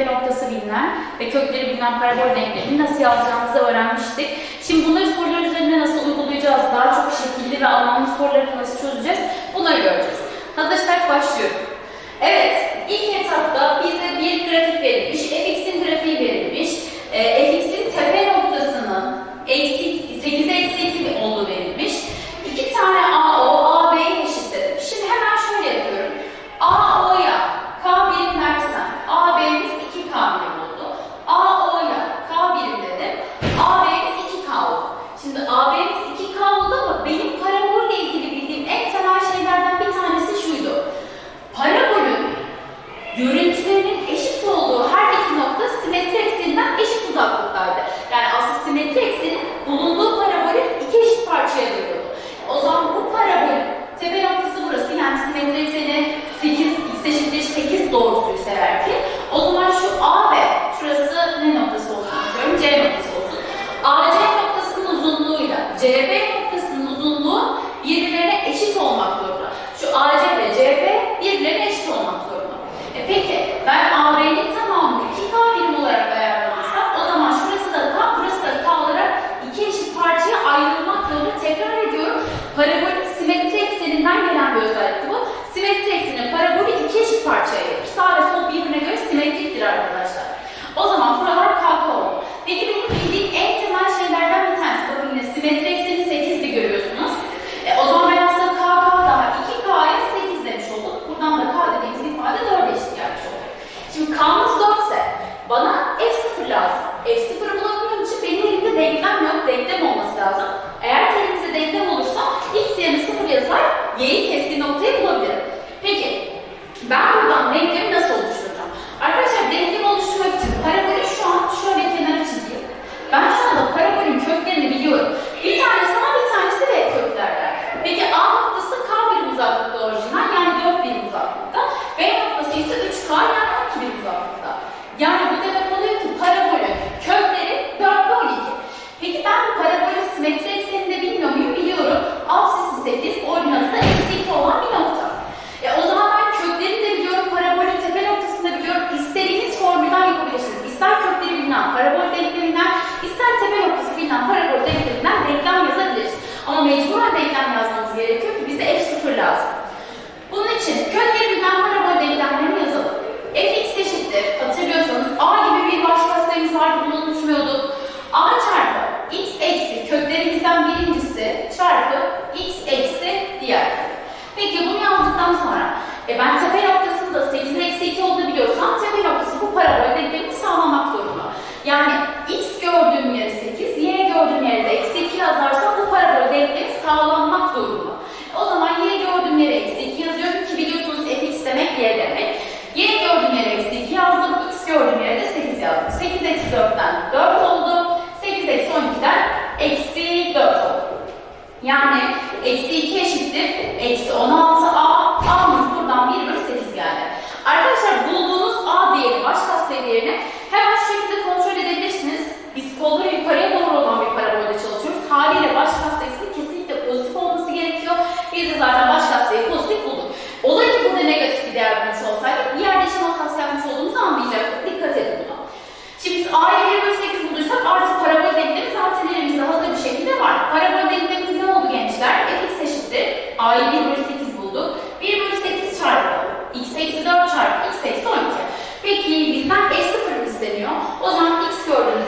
tepe noktası bilinen ve kökleri bilinen parabol denklemini nasıl yazacağımızı öğrenmiştik. Şimdi bunları sorular üzerinde nasıl uygulayacağız? Daha çok şekilli ve anlamlı soruları nasıl çözeceğiz? Bunları göreceğiz. Hazırsak başlıyorum. Evet, ilk etapta bize bir grafik verilmiş. mecburen denklem yazmamız gerekiyor ki bize f0 lazım. Bunun için kök geri bilmem parabola denklemlerini yazalım. fx eşittir. Hatırlıyorsanız a gibi bir başka sayımız vardı bunu unutmuyorduk. a çarpı x eksi köklerimizden birincisi çarpı x eksi diğer. Peki bunu yazdıktan sonra e ben tepe noktasında 8'in eksi 2 olduğunu biliyorsam tepe noktası bu parabola denklemini sağlamak zorunda. Yani x gördüğüm yere 8, y gördüğüm yere de eksi 2 yazarsan bu parabol denklemi sağlanmak zorunda. O zaman y gördüğüm yere eksi 2 yazıyorum ki biliyorsunuz fx demek y demek. y gördüğüm yere eksi 2 yazdım, x gördüğüm yere de 8 yazdım. 8 eksi 4'ten 4 oldu, 8 eksi 12'den eksi 4 oldu. Yani eksi 2 eşittir, eksi 16 artı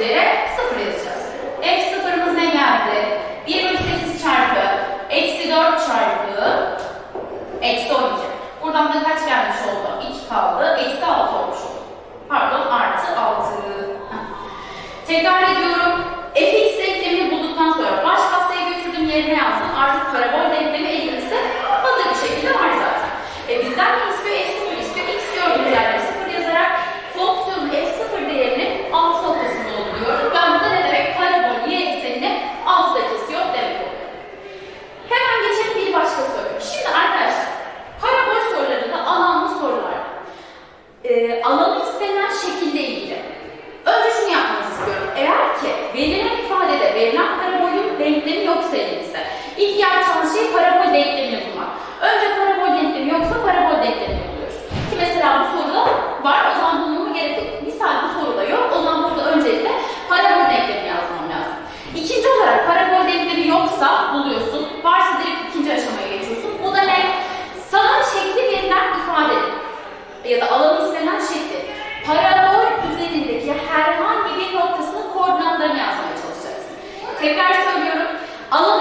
there Ee, alanı istenen şekilde ilgili. Önce şunu yapmanızı istiyorum. Eğer ki verilen ifadede verilen parabolün denklemi yoksa elinizde, ilk yapacağınız şey parabol denklemini bulmak. Önce parabol denklemi yoksa parabol denklemini buluyoruz. Ki mesela bu soruda var, o zaman bulmama gerek yok. Misal bu soruda yok, o zaman burada öncelikle parabol denklemi yazmam lazım. İkinci olarak parabol denklemi yoksa buluyorsun, varsa direkt ikinci aşamaya geçiyorsun. Bu da ne? Sana şekli verilen ifade ya da alanın parabol üzerindeki herhangi bir noktasının koordinatlarını yazmaya çalışacaksın. Tekrar söylüyorum. Alan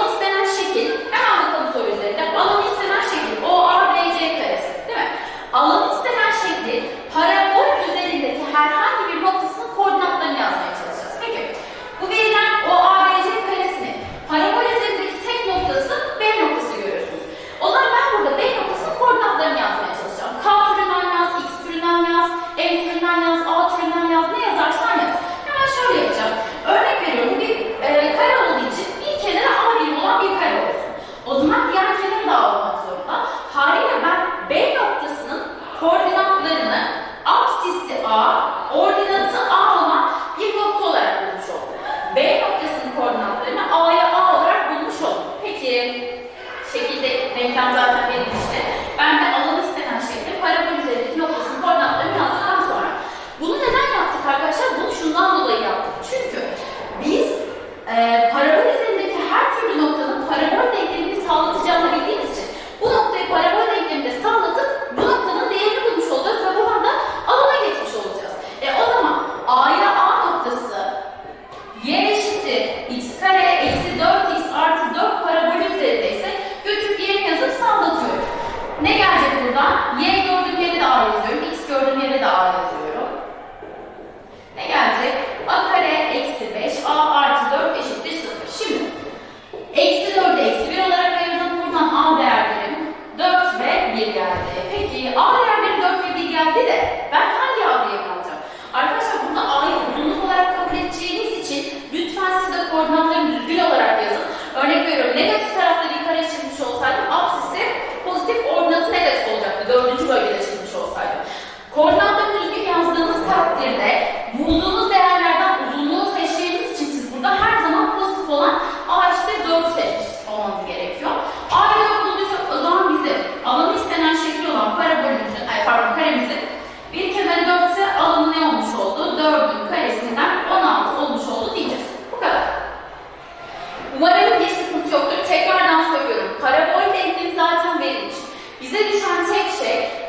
ಇದೆ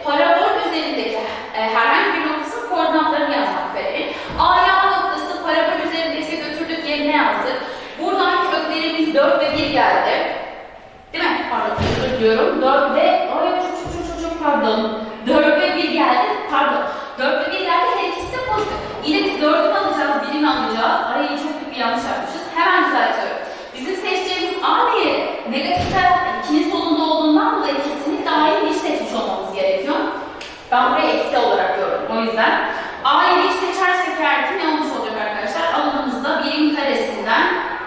parabol üzerindeki e, herhangi bir noktasının koordinatlarını yazmak verir. A yan noktası parabol üzerindeyse götürdük yerine yazdık. Buradan köklerimiz 4 ve 1 geldi. Değil mi? Pardon özür diliyorum. 4 ve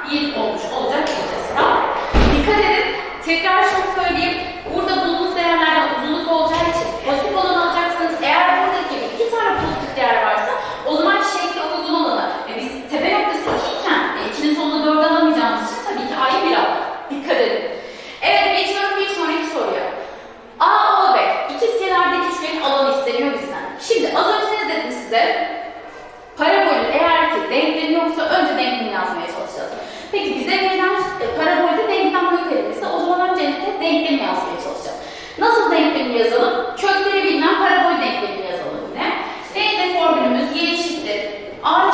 一 Y eşittir. A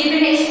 Hibernate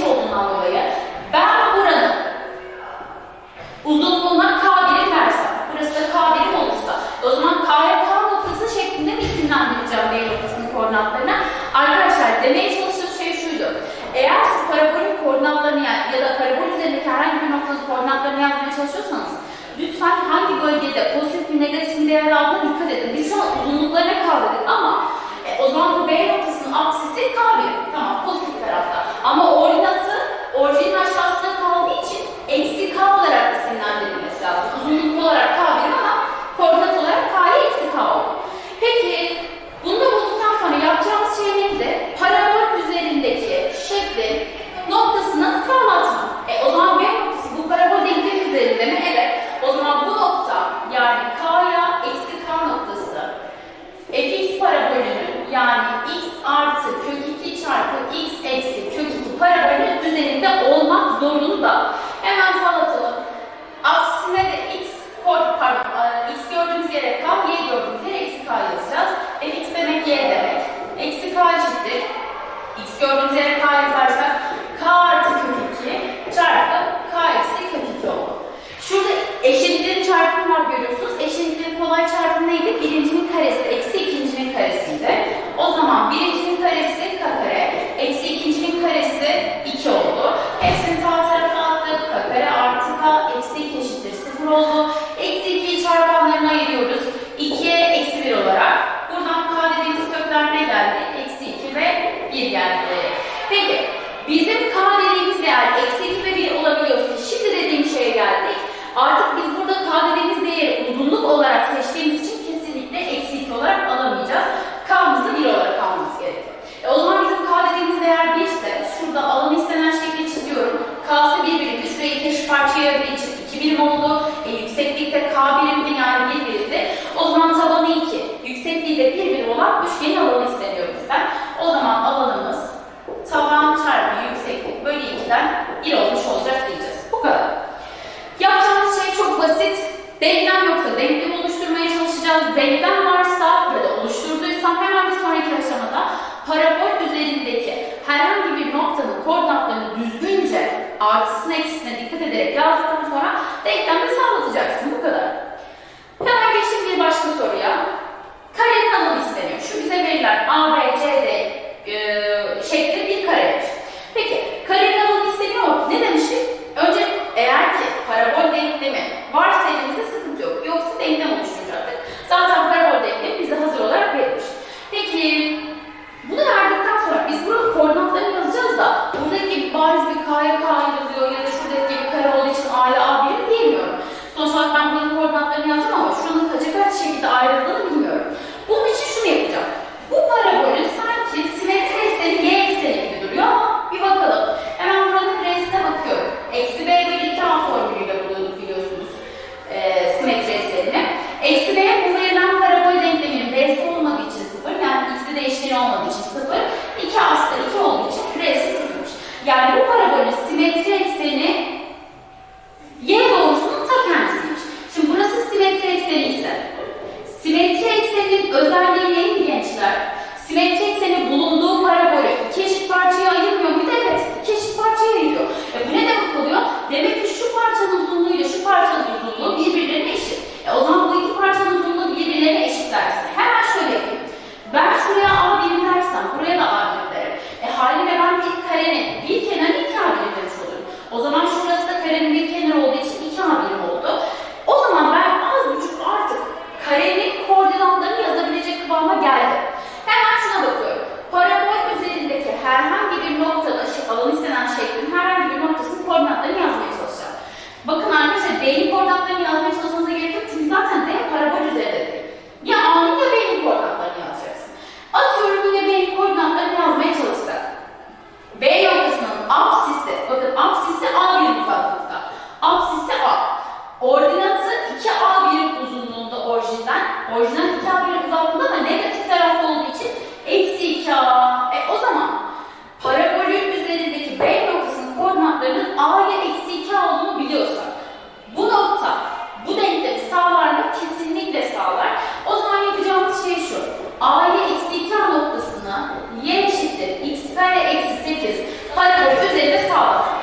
yeni alan isteniyor bizden. O zaman alanımız taban çarpı yükseklik bölü 2'den 1 olmuş olacak diyeceğiz. Bu kadar. Yapacağımız şey çok basit. Denklem yoksa denklem oluşturmaya çalışacağız. Denklem varsa ya da oluşturduysam hemen bir sonraki aşamada parabol üzerindeki herhangi bir noktanın koordinatlarını düzgünce artısına eksisine dikkat ederek yazdıktan sonra denklemini sağlatacaksın. Bu kadar. Hemen geçtim bir başka soruya. Kare tanım isteniyor. Şu bize verilen A, B, C, D e, şekli bir karedir. Peki kare tanım isteniyor. Ne demiştik? Önce eğer ki parabol denklemi var tane eksi 8. Hadi üzerine sağ.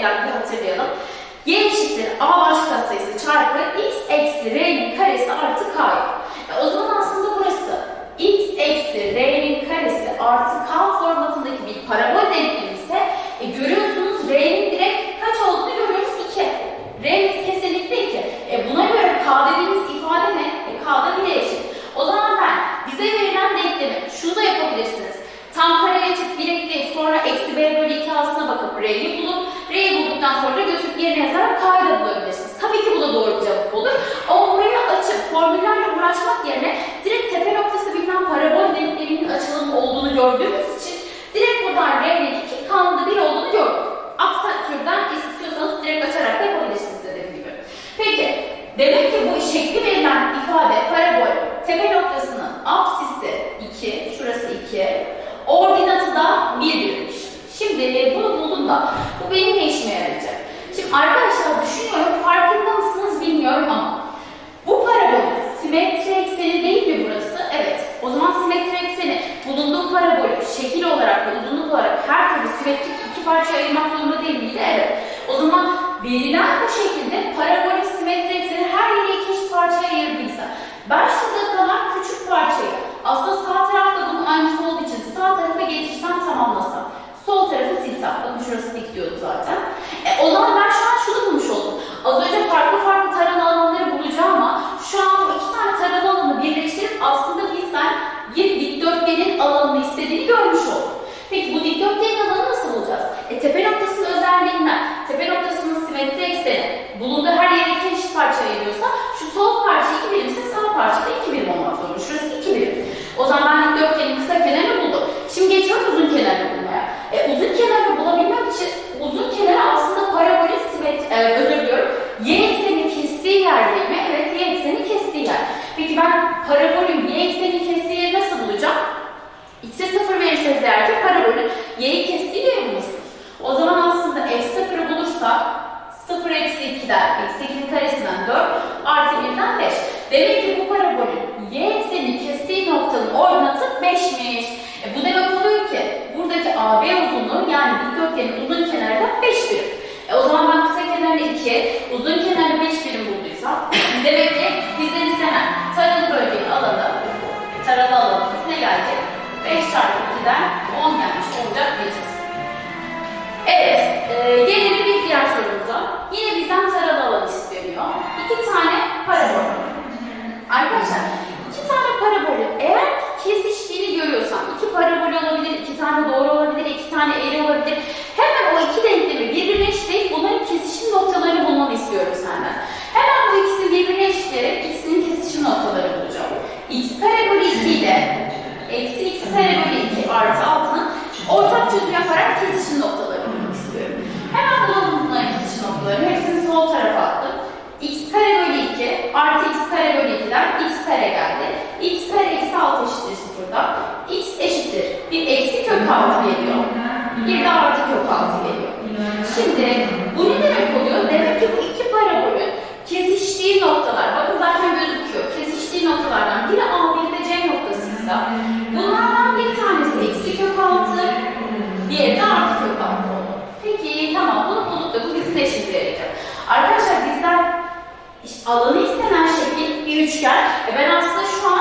Neydi o denklem bir hatırlayalım. Y eşittir A baş katsayısı çarpı x eksi r'nin karesi artı k. E, o zaman aslında burası x eksi r'nin karesi artı k formatındaki bir parabol denklemi e, görüyorsunuz r'nin direkt kaç olduğunu görüyoruz 2. R'miz kesinlikle 2. E, buna göre k dediğimiz ifade ne? E, k da 1'e eşit. O zaman ben bize verilen denklemi şunu da yapabilirsiniz. Tam kare geçip bir ekleyip sonra eksi b bölü 2 aslına bakıp r'yi yerine yazarak k'yı bulabilirsiniz. Tabii ki bu da doğru bir cevap olur. Ama burayı açıp formüllerle uğraşmak yerine direkt tepe noktası bilinen parabol denkleminin açılımı olduğunu gördüğümüz için direkt buradan r'nin 2 k'nın da 1 olduğunu gördük. Aksi türden istiyorsanız direkt açarak da yapabilirsiniz dediğim gibi. Peki, demek ki bu şekli verilen ifade parabol tepe noktasının apsisi 2, şurası 2, ordinatı da 1 birmiş. Şimdi bunu buldum da bu benim ne işime yarayacak? Şimdi arkadaşlar düşünüyorum farkında mısınız bilmiyorum ama bu parabolün simetri ekseni değil mi burası? Evet. O zaman simetri ekseni bulunduğu parabolü şekil olarak ve uzunluk olarak her türlü simetrik iki parça ayırmak zorunda değil miydi? Evet. O zaman verilen bu şekilde parabolün simetri ekseni her yere iki parçaya ayırdıysa ben şurada kalan küçük parçayı aslında sağ tarafta bunun aynısı olduğu için sağ tarafa getirsem tamamlasam sol tarafı silsem bakın şurası dik diyordu zaten. E, o zaman ben şu an şunu bulmuş oldum. Az önce farklı farklı taralı alanları bulacağım ama şu an bu iki tane taralı alanı birleştirip aslında bizden bir dikdörtgenin alanını istediğini görmüş oldum. Peki bu dikdörtgenin alanı nasıl bulacağız? E, tepe noktasının özelliğinden, tepe noktasının simetri ekseni bulunduğu her yere iki eşit parça ayırıyorsa şu sol parça iki birimse sağ parça da iki birim olmak zorunda. Şurası iki birim. O zaman ben dikdörtgenin kısa kenarını buldum. Şimdi geçiyorum uzun kenarını bulmaya. E, uzun kenarını bulabilmek için uzun kenarı aslında parabolün simetri, e, özür diliyorum, y eksenini kestiği yer değil mi? Evet, y eksenini kestiği yer. Peki ben parabolün y eksenini kestiği yeri nasıl bulacağım? x'e 0 verirseniz eğer ki parabolün y'yi kestiği yeri bulursunuz. O zaman aslında f0'ı bulursa 0 eksi 2'den, eksi 2'nin karesinden 4 artı 1'den 5. Demek ki bu parabolün y eksenini kestiği noktanın ordinatı 5'miş. E bu demek oluyor ki buradaki AB uzunluğu yani dikdörtgenin uzun kenarı da 5 birim. E o zaman ben kısa kenarını 2, uzun kenarını 5 birim bulduysam demek ki bizden istenen taralı bölgenin alanı, taralı alanımız ne gelecek? 5 çarpı 2'den 10 gelmiş olacak diyeceğiz. Evet, e, gelelim bir diğer sorumuza. Yine bizden taralı alan isteniyor. İki tane parabol. Arkadaşlar, iki tane parabolü eğer kesiştiğini görüyorsam, iki parabol olabilir, iki tane doğru olabilir, iki tane eğri olabilir. Hemen o iki denklemi birbirine eşitleyip bunların kesişim noktalarını bulmanı istiyorum senden. Hemen bu ikisini birbirine eşitleyerek ikisinin kesişim noktaları bulacağım. x kare bölü 2 ile eksi x kare bölü 2 artı 6'nın ortak çözüm yaparak kesişim noktalarını bulmak istiyorum. Hemen bulalım bunların kesişim noktalarını. Hepsini sol tarafa attım. x kare bölü 2 artı x kare bölü 2'den x kare geldi. x kare eksi 6 eşittir sıfırdan. x eşittir. Bir eksi kök 6 geliyor. Bir de artı kök 6 geliyor. Şimdi bu ne demek oluyor? Demek ki bu iki parabolün kesiştiği noktalar, bakın zaten gözüküyor. Kesiştiği noktalardan biri A, biri de C noktasıysa bunlardan bir tanesi eksi kök 6, diğeri de artı kök 6 oldu. Peki tamam bunu bulduk da bu bizim de işimize yarayacak. Arkadaşlar bizden işte alanı istenen şekil bir üçgen. E ben aslında şu an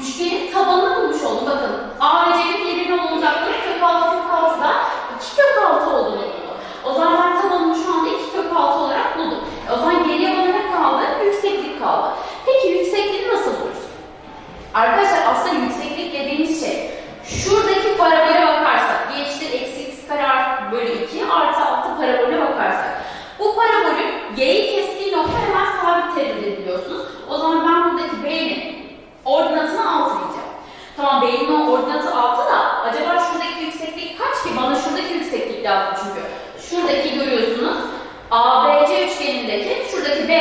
üçgenin tabanını bulmuş oldum. Bakın A ve C'nin birbirine olan uzaklığı kök 6 kök 6'da 2 kök 6 olduğunu buldum. O zaman ben tabanımı şu anda 2 kök 6 olarak buldum. E o zaman geriye bana ne kaldı? Yükseklik kaldı. Peki yüksekliği nasıl buluruz? Arkadaşlar aslında yükseklik dediğimiz şey şuradaki parabole bakarsak y eşittir eksi x kare artı bölü 2 artı 6 parabole bakarsak bu parabolün y'yi kestiği nokta hemen sabit terimdir biliyorsunuz. O zaman ben buradaki b'nin ordinatını 6 diyeceğim. Tamam b'nin ordinatı 6 da acaba şuradaki yükseklik kaç ki? Bana şuradaki yükseklik lazım çünkü. şuradaki görüyorsunuz ABC üçgenindeki şuradaki B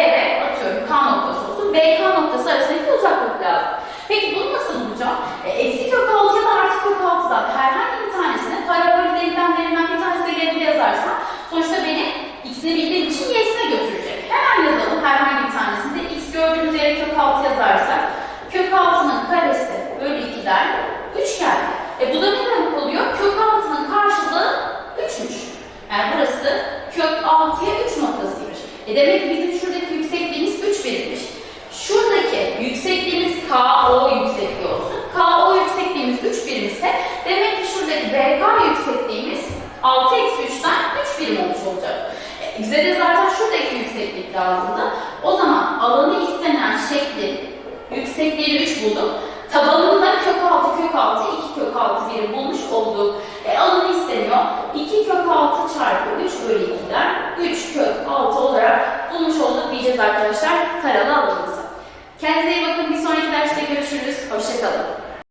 atıyorum K noktası olsun. B K noktası arasındaki uzaklık lazım. Peki bunu nasıl bulacağım? E, eksi kök 6 ya da artı kök 6'dan herhangi bir tanesini parabol denklemlerinden bir tanesine yerine yazarsam sonuçta beni x'ini bildiğim için y'sine götürecek. Hemen yazalım herhangi bir tanesinde x gördüğümüz yere kök 6 yazarsak kök 6'nın karesi bölü 2'den 3 geldi. E bu da ne demek oluyor? Kök 6'nın karşılığı 3'müş. Yani burası kök 6'ya 3 noktasıymış. E demek ki bizim lazımdı. O zaman alanı istenen şekli yüksekliğini 3 bulduk. Tabanında kök 6 kök 6 2 kök 6 1'i bulmuş olduk. E, alanı isteniyor. 2 kök 6 çarpı 3 bölü 2'den 3 kök 6 olarak bulmuş olduk diyeceğiz arkadaşlar taralı alanımızı. Kendinize iyi bakın. Bir sonraki derste görüşürüz. Hoşçakalın.